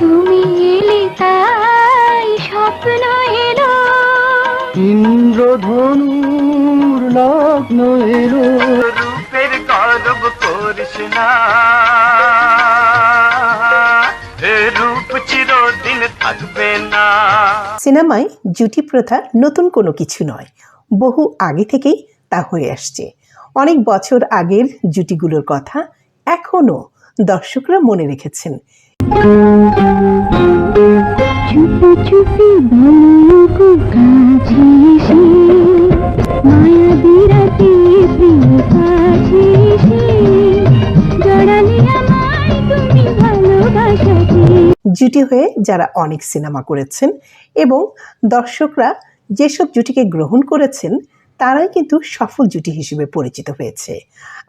তুমি এলে তাই স্বপ্ন এলো। ইন্দ্রধনুর লগ্ন এলো। রূপের গর্ব করিস না। রূপ চিরদিন থাকবে না। সিনেমায় জুটি প্রথা নতুন কোনো কিছু নয়। বহু আগে থেকেই তা হয়ে আসছে। অনেক বছর আগের জুটিগুলোর কথা এখনও দর্শকরা মনে রেখেছেন। জুটি হয়ে যারা অনেক সিনেমা করেছেন এবং দর্শকরা যেসব জুটিকে গ্রহণ করেছেন, তারাই কিন্তু সফল জুটি হিসেবে পরিচিত হয়েছে।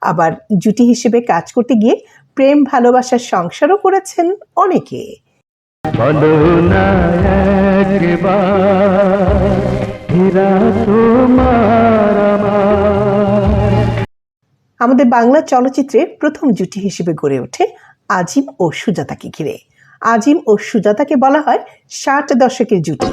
আবার জুটি হিসেবে কাজ করতে গিয়ে প্রেম, ভালোবাসার সংসারও করেছেন অনেকে। আমাদের বাংলা চলচ্চিত্রে প্রথম জুটি হিসেবে গড়ে ওঠে আজিম ও সুজাতাকে ঘিরে। আজিম ও সুজাতাকে বলা হয় ষাট দশকের জুটি।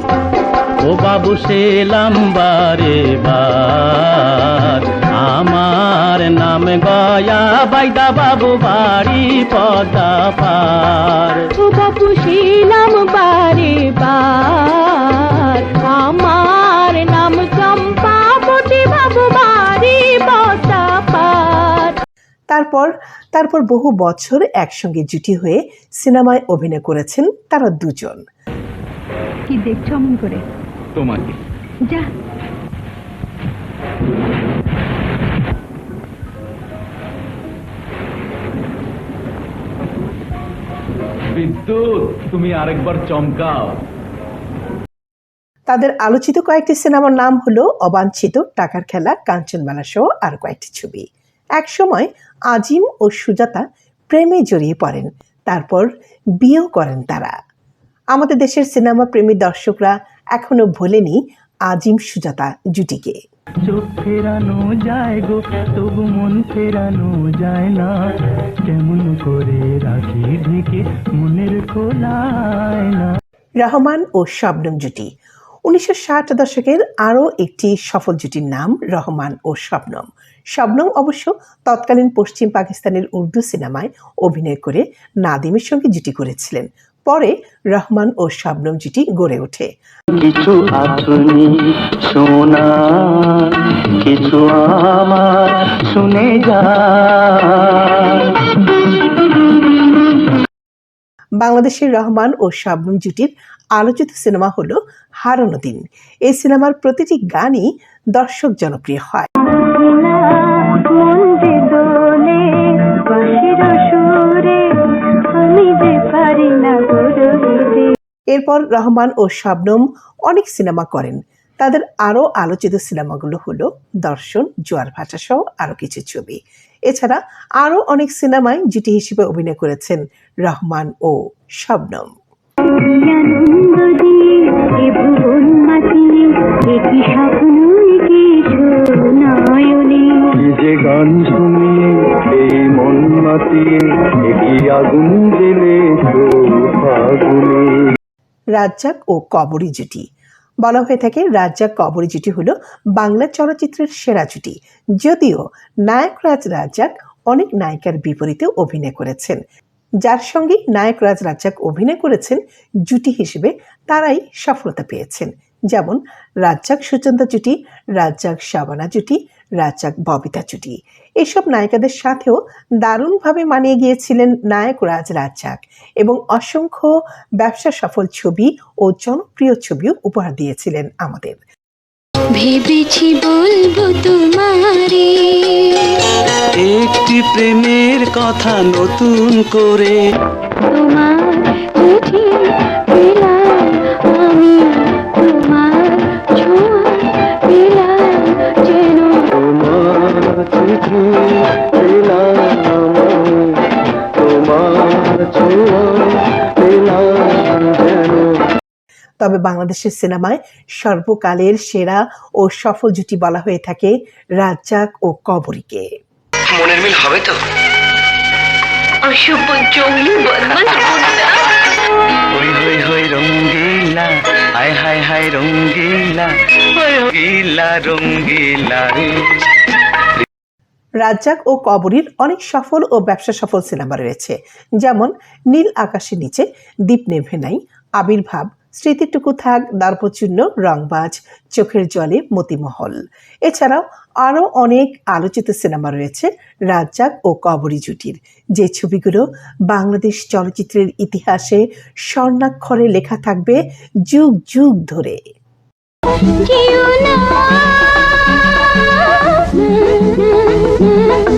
ও বাবু সেলাম বারে বার আমার নাম গয়া বাইদা বাবু বাড়ি পদা পার। বাবু শিলাম বারে বার আমার নাম চম্পাবতী বাবু বাড়ি বসা পার। তারপর তারপর বহু বছর একসঙ্গে জুটি হয়ে সিনেমায় অভিনয় করেছেন তারা দুজন। কি দেখছ অমন করে? তোমাকে। যা। বিদ্যুৎ, তুমি আরেকবার চমকাও। তাদের আলোচিত কয়েকটি সিনেমার নাম হলো অবাঞ্ছিত, টাকার খেলা, কাঞ্চনমালা সহ আর কয়েকটি ছবি। একসময় আজিম ও সুজাতা প্রেমে জড়িয়ে পড়েন, তারপর বিয়েও করেন তারা। আমাদের দেশের সিনেমা প্রেমী দর্শকরা এখনও ভোলেনি আজিম, সুজাতা জুটিকে। চোখ ফেরানো যায় গো, তবু মন ফেরানো যায় না। কেমন করে রাখি ঢেকে মনের খোলায় না। রহমান ও শবনম জুটি। উনিশশো ষাট দশকের আরও একটি সফল জুটির নাম রহমান ও শবনম। শবনম অবশ্য তৎকালীন পশ্চিম পাকিস্তানের উর্দু সিনেমায় অভিনয় করে নাদিমের সঙ্গে জুটি করেছিলেন। পরে রহমান ও শবনম জুটি গড়ে ওঠে। কিছু শোনা কিছু আমার শুনে যা। বাংলাদেশের রহমান ও শাবনম জুটির আলোচিত সিনেমা হলো হারানো দিন। এই সিনেমার প্রতিটি গানই দর্শক জনপ্রিয় হয়। এরপর রহমান ও শাবনম অনেক সিনেমা করেন। তাদের আরও আলোচিত সিনেমাগুলো হলো দর্শন, জোয়ার ভাষা সহ আরও কিছু ছবি। এছাড়া আরও অনেক সিনেমায় জিটি হিসেবে অভিনয় করেছেন রহমান ও শবনম। আগুন জেলে তো রাজ্জাক ও কবরী জুটি। বলা হয়ে থাকে রাজ্জাক কবরী জুটি হলো বাংলা চলচ্চিত্রের সেরা জুটি। যদিও নায়করাজ রাজ্জাক অনেক নায়িকার বিপরীতে অভিনয় করেছেন। যার সঙ্গে নায়করাজ রাজ্জাক অভিনয় করেছেন, জুটি হিসেবে তারাই সফলতা পেয়েছেন। যেমন রাজ্জাক সুচন্দা জুটি, রাজ্জাক শাবানা জুটি, রাজ্জাক ববিতা জুটি। এসব নায়িকাদের সাথেও দারুণভাবে মানিয়ে গিয়েছিলেন নায়ক রাজ রাজ্জাক এবং অসংখ্য ব্যবসা সফল ছবি ও জনপ্রিয় ছবিও উপহার দিয়েছিলেন আমাদের। ভেবেছি বলব তোমারে। একটি প্রেমের কথা নতুন করে। তোমার তোমার তবে বাংলাদেশের সিনেমায় সর্বকালের সেরা ও সফল জুটি বলা হয়ে থাকে রাজ্জাক ও কবরীকে। মনের মিল হবে তো? রঙ্গিলা হায় হায় হায় রঙ্গিলা রঙ্গিলা রঙ্গিলা রাজ্জাক ও কবরীর অনেক সফল ও ব্যবসা সফল সিনেমা রয়েছে। যেমন, নীল আকাশের নিচে দ্বীপ নেভে নাই আবির্ভাব স্মৃতিটুকু থাক দার্পচূর্ণ রংবাজ, চোখের জলে মতিমহল। এছাড়াও আরও অনেক আলোচিত সিনেমা রয়েছে রাজ্জাক ও কবরী জুটির। যে ছবিগুলো বাংলাদেশ চলচ্চিত্রের ইতিহাসে স্বর্ণাক্ষরে লেখা থাকবে যুগ যুগ ধরে।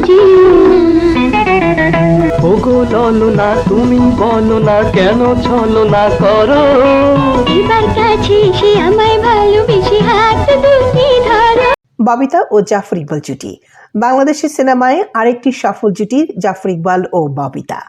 জিও না না তুমি বলো না কেন ছলো না করো? এবার কাছে সে আমায় ভালোবেসে হাত দুটি ধরো। ববিতা ও জাফর ইকবাল জুটি বাংলাদেশের সিনেমায় আরেকটি সফল জুটি জাফর ইকবাল ও ববিতা।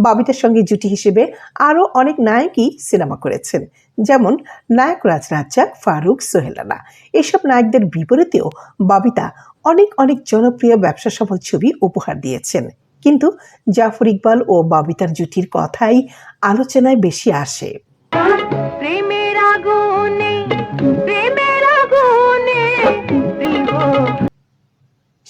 ববিতার সঙ্গে জুটি হিসেবে আরও অনেক নায়কই সিনেমা করেছেন। যেমন নায়ক রাজ রাজ্জাক ফারুক, সোহেলানা। এসব নায়কদের বিপরীতেও ববিতা অনেক অনেক জনপ্রিয় ব্যবসা সফল ছবি উপহার দিয়েছেন। কিন্তু জাফর ইকবাল ও ববিতার জুটির কথাই আলোচনায় বেশি আসে।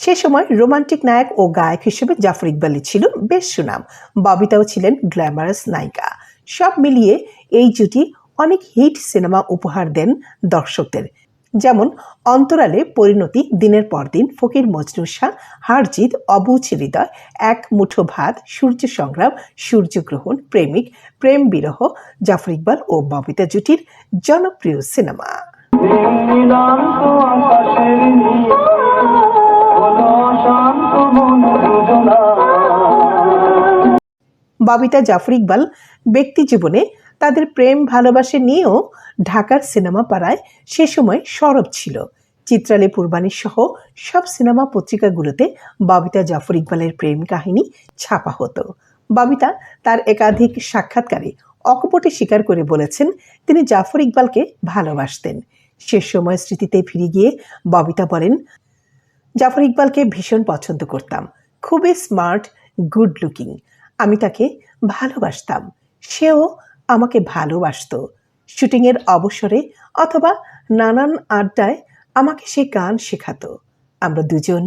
সে সময় রোমান্টিক নায়ক ও গায়ক হিসেবে জাফর ইকবালই ছিল বেশ সুনাম। ববিতাও ছিলেন গ্ল্যামারাস নায়িকা। সব মিলিয়ে এই জুটি অনেক হিট সিনেমা উপহার দেন দর্শকদের। যেমন অন্তরালে পরিণতি, দিনের পর দিন ফকির মজনু শাহ হারজিত অবুচ হৃদয়, এক মুঠো ভাত, সূর্য সংগ্রাম সূর্যগ্রহণ প্রেমিক, প্রেম বিরহ, জাফর ইকবাল ও ববিতা জুটির জনপ্রিয় সিনেমা। ববিতা জাফর ইকবাল ব্যক্তি জীবনে তাদের প্রেম, ভালোবাসা নিয়েও ঢাকার সিনেমা পাড়ায় সে সময় সরব ছিল। চিত্রালী পূর্বাণী সহ সব সিনেমা পত্রিকাগুলোতে ববিতা জাফর ইকবালের প্রেম কাহিনী ছাপা হতো। ববিতা তার একাধিক সাক্ষাৎকারে অকপটে স্বীকার করে বলেছেন, তিনি জাফর ইকবালকে ভালোবাসতেন। সে সময় স্মৃতিতে ফিরে গিয়ে ববিতা বলেন, জাফর ইকবালকে ভীষণ পছন্দ করতাম। খুবই স্মার্ট, গুড লুকিং। আমি তাকে ভালোবাসতাম। সেও আমাকে ভালোবাসতো। শুটিংয়ের অবসরে অথবা নানান আড্ডায় আমাকে সে গান শেখাতো। আমরা দুজন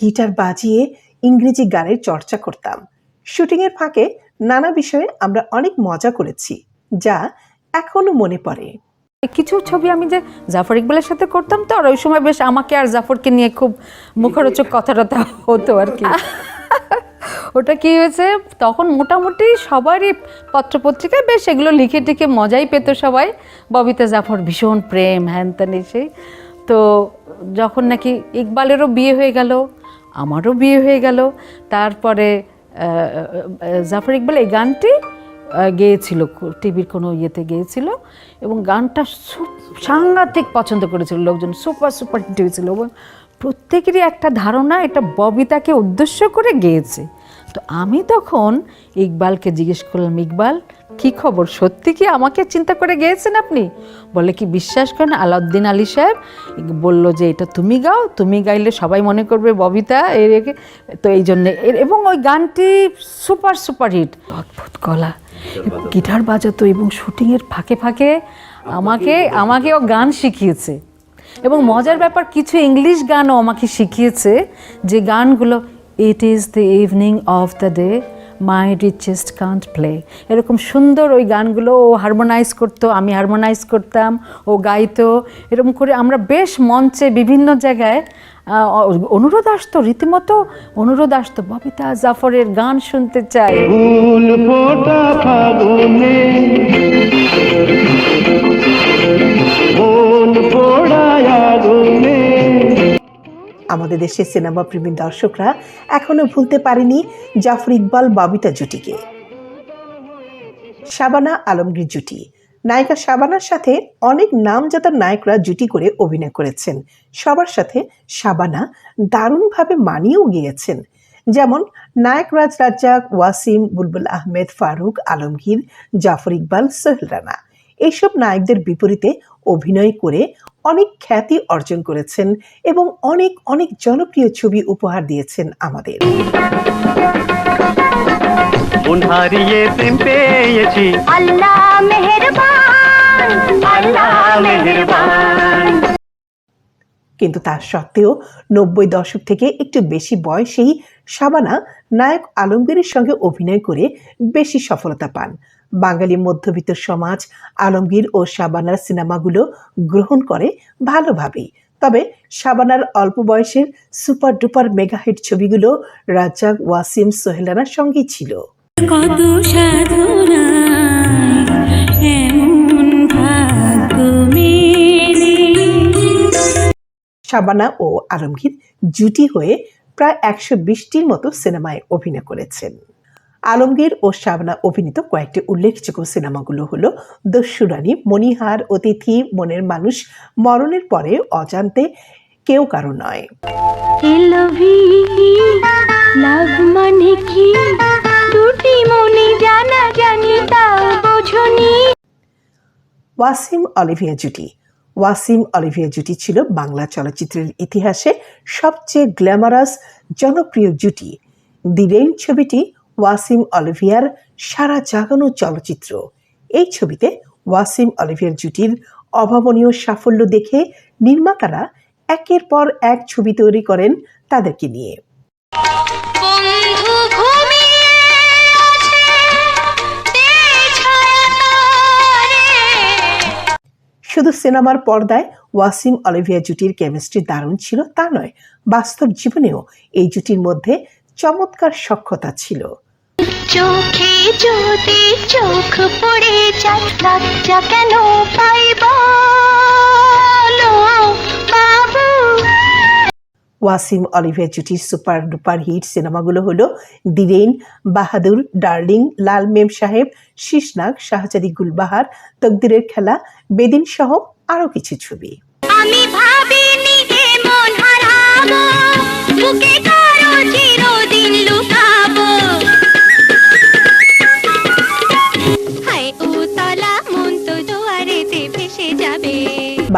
গিটার বাজিয়ে ইংরেজি গানের চর্চা করতাম। শুটিংয়ের ফাঁকে নানা বিষয়ে আমরা অনেক মজা করেছি, যা এখনও মনে পড়ে। কিছু ছবি আমি যে জাফর ইকবালের সাথে করতাম তো, আর ওই সময় বেশ আমাকে আর জাফরকে নিয়ে খুব মুখরোচক কথা টথা হতো আর কি। ওটা কি হয়েছে? তখন মোটামুটি সবারই পত্রপত্রিকায় বেশ এগুলো লিখে টিখে মজাই পেত সবাই। ববিতা জাফর ভীষণ প্রেম, হ্যান ত্যান এসে তো যখন নাকি ইকবালেরও বিয়ে হয়ে গেল, আমারও বিয়ে হয়ে গেল, তারপরে জাফর ইকবাল এই গানটি গেয়েছিল, টিভির কোনো ইয়েতে গেয়েছিল এবং গানটা সাংঘাতিক পছন্দ করেছিল, লোকজন সুপার সুপার হিট হয়েছিল এবং প্রত্যেকেরই একটা ধারণা, এটা ববিতাকে উদ্দেশ্য করে গেয়েছে। তো আমি তখন ইকবালকে জিজ্ঞেস করলাম ইকবাল কি খবর? সত্যি কি আমাকে চিন্তা করে গেয়েছেন আপনি? বলে কি বিশ্বাস করেন আলাউদ্দিন আলী সাহেব? বলল যে এটা তুমি গাও তুমি গাইলে সবাই মনে করবে ববিতা এর তো এই জন্যে এর- এবং ওই গানটি সুপার সুপার হিট। অদ্ভুত গলা। গিটার বাজাতো এবং শুটিংয়ের ফাঁকে ফাঁকে আমাকে আমাকে ও গান শিখিয়েছে। এবং মজার ব্যাপার কিছু ইংলিশ গানও আমাকে শিখিয়েছে যে গানগুলো it is the evening of the day my richest can't play এরকম সুন্দর ওই গানগুলো, ও হারমোনাইজ করতো, আমি হারমোনাইজ করতাম, ও গাইতো। এরকম করে আমরা বেশ মঞ্চে বিভিন্ন জায়গায় অনুরোধ আসতো, রীতিমতো অনুরোধ আসতো, ববিতা জাফরের গান শুনতে চাই। মন আমাদের দেশের সিনেমা প্রেমী দর্শকরা এখনও ভুলতে পারেনি জাফর ইকবাল, ববিতা জুটিকে। শাবানা আলমগীর জুটি। নায়িকা শাবানার সাথে অনেক নামজাদা নায়করা জুটি করে অভিনয় করেছেন। সবার সাথে শাবানা দারুণভাবে মানিয়েও গিয়েছেন। যেমন নায়ক রাজ রাজ্জাক, ওয়াসিম, বুলবুল আহমেদ, ফারুক আলমগীর, জাফর ইকবাল, সোহেল রানা। এইসব নায়কদের বিপরীতে অভিনয় করে অনেক খ্যাতি অর্জন করেছেন এবং অনেক অনেক জনপ্রিয় ছবি উপহার দিয়েছেন আমাদের। হারিয়ে প্রেম পেয়েছি। আল্লাহ মেহেরবান আল্লাহ মেহেরবান। কিন্তু তা সত্ত্বেও নব্বই দশক থেকে একটু বেশি বয়সেই শাবানা নায়ক আলমগীরের সঙ্গে অভিনয় করে বেশি সফলতা পান। বাঙালি মধ্যবিত্ত সমাজ আলমগীর ও শাবানার সিনেমাগুলো গ্রহণ করে ভালোভাবেই। তবে শাবানার অল্প বয়সের সুপার ডুপার মেগাহিট ছবিগুলো রাজ্জাক ওয়াসিম সোহেলানার সঙ্গেই ছিল। কত শাবানা ও আলমগীর জুটি হয়ে প্রায় একশো বিশটির মতো সিনেমায় অভিনয় করেছেন। আলমগীর ও শাবনা অভিনীত কয়েকটি উল্লেখযোগ্য সিনেমাগুলো হলো দস্যুরানী মণিহার অতিথি মনের মানুষ মরণের পরে অজান্তে কেউ কারও নয়। মানে ওয়াসিম অলিভিয়া জুটি। ওয়াসিম অলিভিয়া জুটি ছিল বাংলা চলচ্চিত্রের ইতিহাসে সবচেয়ে গ্ল্যামারাস জনপ্রিয় জুটি। দি রেইন ছবিটি ওয়াসিম অলিভিয়ার সারা জাগানো চলচ্চিত্র। এই ছবিতে ওয়াসিম অলিভিয়ার জুটির অভাবনীয় সাফল্য দেখে নির্মাতারা একের পর এক ছবি তৈরি করেন তাদেরকে নিয়ে। শুধু সিনেমার পর্দায় ওয়াসিম অলিভিয়া জুটির কেমিস্ট্রি দারুণ ছিল তা নয় বাস্তব জীবনেও এই জুটির মধ্যে চমৎকার সক্ষতা ছিল। চোখে যদি চোখ পড়ে যায় লজ্জা কেন পাই বলো বাবু। ওয়াসিম অলিভিয়া জুটির সুপার ডুপার হিট সিনেমাগুলো হলো দিরেন বাহাদুর ডার্লিং লাল মেম সাহেব শীষনাগ শাহজাদি গুলবাহার তকদিরের খেলা বেদিন সহ আরও কিছু ছবি। আমি ভাবিনি এমন হারাবো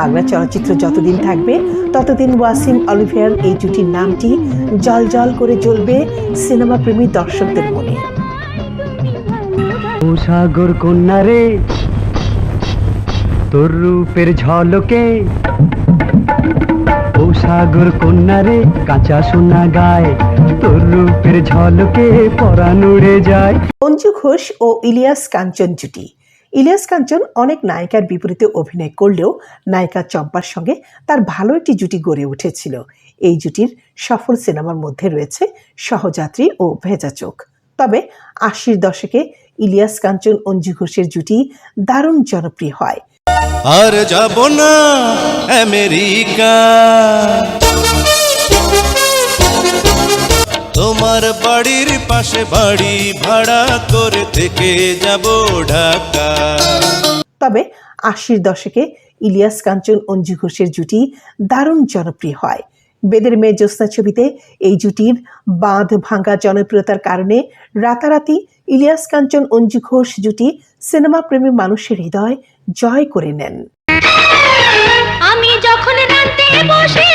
বাংলা চলচ্চিত্র যতদিন থাকবে ততদিন ওয়াসিম অলিভিয়ার এই জুটির নামটি জল জল করে জ্বলবে সিনেমা প্রেমী দর্শকদের মনে। সাগর কন্যা রে তোর রূপের ঝলকে। ও সাগর কন্যা রে কাঁচা সোনা গায় তোর রূপের ঝলকে পরাণ উড়ে যায়। অঞ্জু ঘোষ ও ইলিয়াস কাঞ্চন জুটি। ইলিয়াস কাঞ্চন অনেক নায়িকার বিপরীতে অভিনয় করলেও নায়িকা চম্পার সঙ্গে তার ভালো একটি জুটি গড়ে উঠেছিল। এই জুটির সফল সিনেমার মধ্যে রয়েছে সহযাত্রী ও ভেজা চোখ। তবে আশির দশকে ইলিয়াস কাঞ্চন অঞ্জু ঘোষের জুটি দারুণ জনপ্রিয় হয়। আর যাব না আমেরিকা। তোমার বাড়ির পাশে বাড়ি ভাড়া করে থেকে যাব ঢাকা। তবে আশির দশকে ইলিয়াস কাঞ্চন অঞ্জু ঘোষের জুটি দারুণ জনপ্রিয় হয়। বেদের মেয়ে জ্যোৎস্না ছবিতে এই জুটির বাঁধ ভাঙ্গা জনপ্রিয়তার কারণে রাতারাতি ইলিয়াস কাঞ্চন অঞ্জু ঘোষ জুটি সিনেমা প্রেমী মানুষের হৃদয় জয় করে নেন। আমি যখন রাতে বসে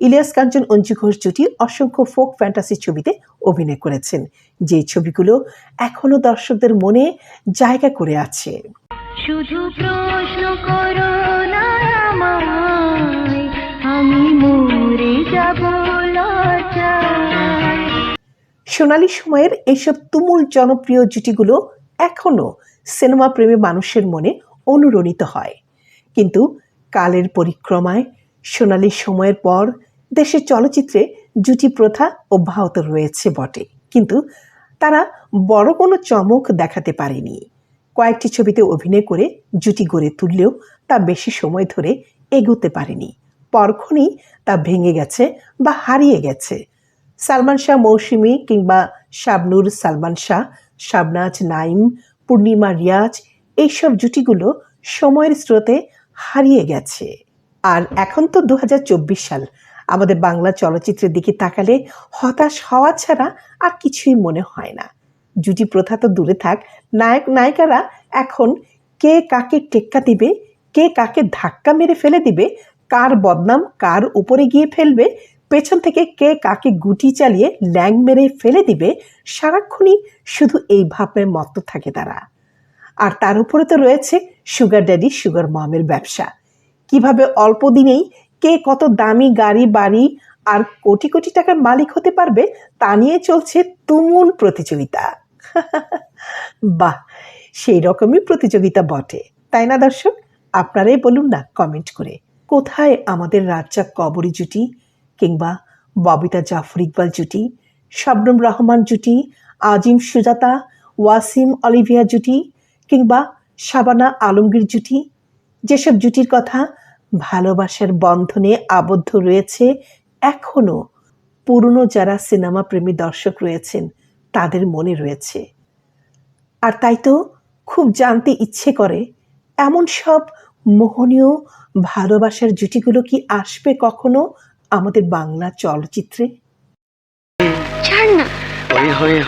ইলিয়াস কাঞ্চন অঞ্জু ঘোষ জুটি অসংখ্য ফোক ফ্যান্টাসি ছবিতে অভিনয় করেছেন। যে ছবিগুলো এখনও দর্শকদের মনে জায়গা করে আছে। শুধু প্রশ্ন করো না আমি মরে যাব সোনালী সময়ের এইসব তুমুল জনপ্রিয় জুটিগুলো এখনও সিনেমা প্রেমী মানুষের মনে অনুরণিত হয়। কিন্তু কালের পরিক্রমায় সোনালী সময়ের পর দেশের চলচ্চিত্রে জুটি প্রথা অব্যাহত রয়েছে বটে। কিন্তু তারা বড় কোনো চমক দেখাতে পারেনি। কয়েকটি ছবিতে অভিনয় করে জুটি গড়ে তুললেও তা বেশি সময় ধরে এগোতে পারেনি। পরক্ষণেই তা ভেঙে গেছে বা হারিয়ে গেছে। সালমান শাহ মৌসুমি কিংবা শাবনুর সালমান শাহ, শাবনাজ নাইম পূর্ণিমা রিয়াজ, এইসব জুটিগুলো সময়ের স্রোতে হারিয়ে গেছে। আর এখন তো দু হাজার চব্বিশ সাল। আমাদের বাংলা চলচ্চিত্রের দিকে তাকালে হতাশ হওয়া ছাড়া আর কিছুই মনে হয় না। জুটি প্রথা তো দূরে থাক, নায়ক নায়িকারা এখন কে কাকে টেক্কা দিবে, কে কাকে ধাক্কা মেরে ফেলে দিবে, কার বদনাম কার উপরে গিয়ে ফেলবে, পেছন থেকে কে কাকে গুটি চালিয়ে ল্যাং মেরে ফেলে দিবে, সারাক্ষণই শুধু এই ভাবনায় মত্ত থাকে তারা। আর তার উপরে তো রয়েছে সুগার ড্যাডি, সুগার মামের ব্যবসা। কীভাবে অল্প দিনেই কে কত দামি গাড়ি, বাড়ি আর কোটি কোটি টাকার মালিক হতে পারবে তা নিয়ে চলছে তুমুল প্রতিযোগিতা। বাহ! সেই রকমই প্রতিযোগিতা বটে, তাই না দর্শক? আপনারাই বলুন না কমেন্ট করে, কোথায় আমাদের রাজ্জাক কবরী জুটি কিংবা ববিতা জাফর ইকবাল জুটি, শবনম রহমান জুটি, আজিম সুজাতা, ওয়াসিম অলিভিয়া জুটি কিংবা শাবানা আলমগীর জুটি? যেসব জুটির কথা ভালোবাসার বন্ধনে আবদ্ধ রয়েছে এখনও পুরনো যারা সিনেমা প্রেমী দর্শক রয়েছেন তাদের মনে রয়েছে। আর তাই তো খুব জানতে ইচ্ছে করে এমন সব মোহনীয় ভালোবাসার জুটিগুলো কি আসবে কখনো আমাদের বাংলা চলচ্চিত্রে? ছাড় না। ওই হয়ে